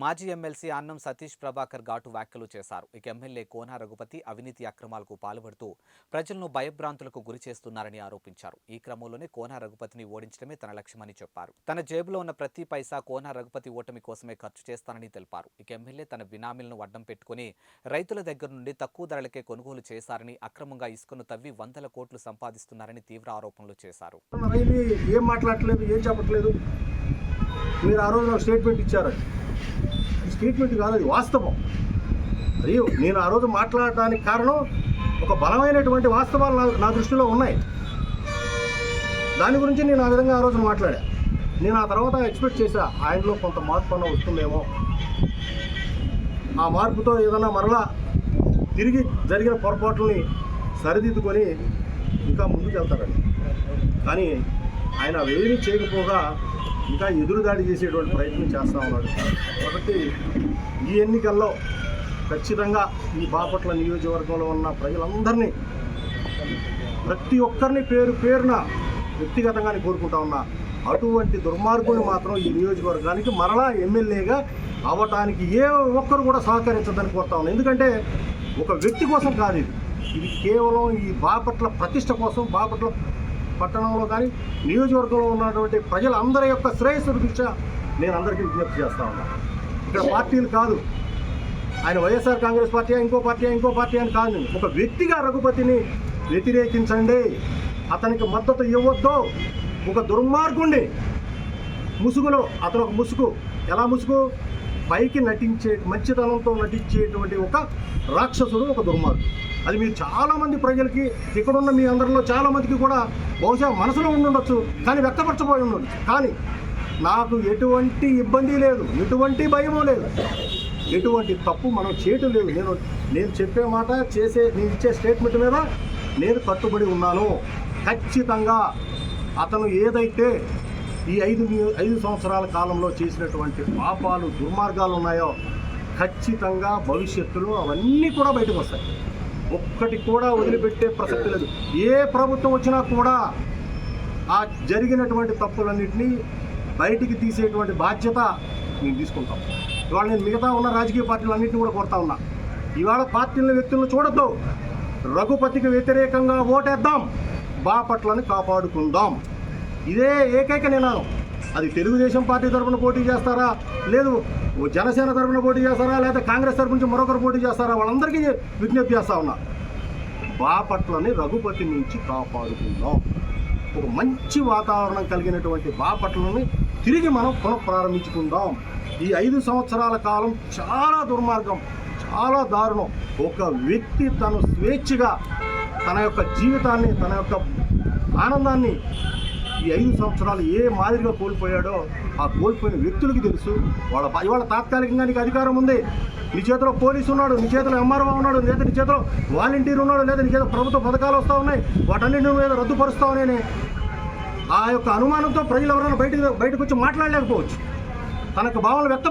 మాజీ ఎమ్మెల్సీ అన్నం సతీష్ ప్రభాకర్ ఘాటు వ్యాఖ్యలు చేశారు. ఇక ఎమ్మెల్యే కోన రఘుపతి అవినీతి అక్రమాలకు పాల్పడుతూ ప్రజలను భయభ్రాంతులకు గురి చేస్తున్నారని ఆరోపించారు. ఈ క్రమంలోనే కోన రఘుపతిని ఓడించడమే తన లక్ష్యమని చెప్పారు. తన జేబులో ఉన్న ప్రతి పైసా కోన రఘుపతి ఓటమి కోసమే ఖర్చు చేస్తానని తెలిపారు. ఇక ఎమ్మెల్యే తన బినామీలను అడ్డం పెట్టుకుని రైతుల దగ్గర నుండి తక్కువ ధరలకే కొనుగోలు చేశారని అక్రమంగా ఇసుకను తవ్వి వందల కోట్లు సంపాదిస్తున్నారని తీవ్ర ఆరోపణలు చేశారు. రైలు ఏం మాట్లాడట్లేదు ఏం చెప్పట్లేదు. మీరు ఆ రోజు స్టేట్మెంట్ ఇచ్చారు స్టేట్మెంట్ కాదు అది వాస్తవం. అది నేను ఆ రోజు మాట్లాడటానికి కారణం ఒక బలమైనటువంటి వాస్తవాలు నా నా దృష్టిలో ఉన్నాయి. దాని గురించి నేను ఆ విధంగా ఆ రోజు మాట్లాడా. నేను ఆ తర్వాత ఎక్స్పెక్ట్ చేశా ఆయనలో కొంత మార్పు అన్న వస్తుందేమో. ఆ మార్పుతో ఏదైనా మరలా తిరిగి జరిగిన పొరపాట్లని సరిదిద్దుకొని ఇంకా ముందుకు వెళ్తారండి కానీ ఆయన అవేమీ చేయకపోగా ఇంకా ఎదురుదాడి చేసేటువంటి ప్రయత్నం చేస్తూ ఉన్నాడు. కాబట్టి ఈ ఎన్నికల్లో ఖచ్చితంగా ఈ బాపట్ల నియోజకవర్గంలో ఉన్న ప్రజలందరినీ ప్రతి ఒక్కరిని పేరు పేరున వ్యక్తిగతంగానే కోరుకుంటా ఉన్నా. అటువంటి దుర్మార్గుని మాత్రం ఈ నియోజకవర్గానికి మరలా ఎమ్మెల్యేగా అవ్వటానికి ఏ ఒక్కరు కూడా సహకరించదని కోరుతా ఉన్నాను ఎందుకంటే ఒక వ్యక్తి కోసం కాదు ఇది. ఇది కేవలం ఈ బాపట్ల ప్రతిష్ట కోసం బాపట్ల పట్టణంలో కానీ నియోజకవర్గంలో ఉన్నటువంటి ప్రజలందరి యొక్క శ్రేయస్సు దృష్ట్యా నేను అందరికీ విజ్ఞప్తి చేస్తా ఉన్నా. ఇక్కడ పార్టీలు కాదు. ఆయన వైఎస్ఆర్ కాంగ్రెస్ పార్టీ ఇంకో పార్టీ ఇంకో పార్టీ అని కాదు. ఒక వ్యక్తిగా రఘుపతిని వ్యతిరేకించండి. అతనికి మద్దతు ఇవ్వద్దు. ఒక దుర్మార్గుండి ముసుగులో అతను ఒక ముసుగు. ఎలా ముసుగు? పైకి నటించే మంచితనంతో నటించేటువంటి ఒక రాక్షసుడు ఒక దుర్మార్గుడు. అది మీరు చాలామంది ప్రజలకి ఇక్కడున్న మీ అందరిలో చాలామందికి కూడా బహుశా మనసులో ఉండుండొచ్చు కానీ వ్యక్తపరచబోయి ఉండొచ్చు కానీ నాకు ఎటువంటి ఇబ్బంది లేదు ఎటువంటి భయము లేదు. ఎటువంటి తప్పు మనం చేయటం లేదు. నేను నేను చెప్పే మాట చేసే నేను ఇచ్చే స్టేట్మెంట్ మీద నేను కట్టుబడి ఉన్నాను. ఖచ్చితంగా అతను ఏదైతే ఈ ఐదు ఐదు సంవత్సరాల కాలంలో చేసినటువంటి పాపాలు దుర్మార్గాలు ఉన్నాయో ఖచ్చితంగా భవిష్యత్తులో అవన్నీ కూడా బయటకు వస్తాయి. ఒక్కటి కూడా వదిలిపెట్టే ప్రసక్తి లేదు. ఏ ప్రభుత్వం వచ్చినా కూడా ఆ జరిగినటువంటి తప్పులన్నింటినీ బయటికి తీసేటువంటి బాధ్యత మేము తీసుకుంటాం. ఇవాళ నేను మిగతా ఉన్న రాజకీయ పార్టీలన్నింటినీ కూడా కోరుతా ఉన్నా. ఇవాళ పార్టీల వ్యక్తులను చూడొద్దు. రఘుపతికి వ్యతిరేకంగా ఓటేద్దాం. బాపట్లని కాపాడుకుందాం. ఇదే ఏకైక నినాదం. అది తెలుగుదేశం పార్టీ తరఫున పోటీ చేస్తారా? లేదు ఓ జనసేన తరఫున పోటీ చేస్తారా? లేదా కాంగ్రెస్ తరఫు నుంచి మరొకరు పోటీ చేస్తారా? వాళ్ళందరికీ విజ్ఞప్తి చేస్తా ఉన్నా. బాపట్లని రఘుపతి నుంచి కాపాడుకుందాం. ఒక మంచి వాతావరణం కలిగినటువంటి బాపట్లని తిరిగి మనం పునఃప్రారంభించుకుందాం. ఈ ఐదు సంవత్సరాల కాలం చాలా దుర్మార్గం చాలా దారుణం. ఒక వ్యక్తి తను స్వేచ్ఛగా తన యొక్క జీవితాన్ని తన యొక్క ఆనందాన్ని ఈ ఐదు సంవత్సరాలు ఏ మాదిరిగా కోల్పోయాడో ఆ కోల్పోయిన వ్యక్తులకి తెలుసు. వాళ్ళ ఇవాళ తాత్కాలికంగా నీకు అధికారం ఉంది. నీ చేతిలో పోలీసు ఉన్నాడు నీ చేతిలో ఎంఆర్ఓ ఉన్నాడు లేదా నీ చేతిలో వాలంటీర్ ఉన్నాడు లేదా నీ చేతిలో ప్రభుత్వ పథకాలు వస్తూ ఉన్నాయి వాటన్నింటిని మీద రద్దుపరుస్తామని ఆ యొక్క అనుమానంతో ప్రజలు ఎవరైనా బయటకు బయటకు వచ్చి మాట్లాడలేకపోవచ్చు. తనకు భావనలు వ్యక్తపర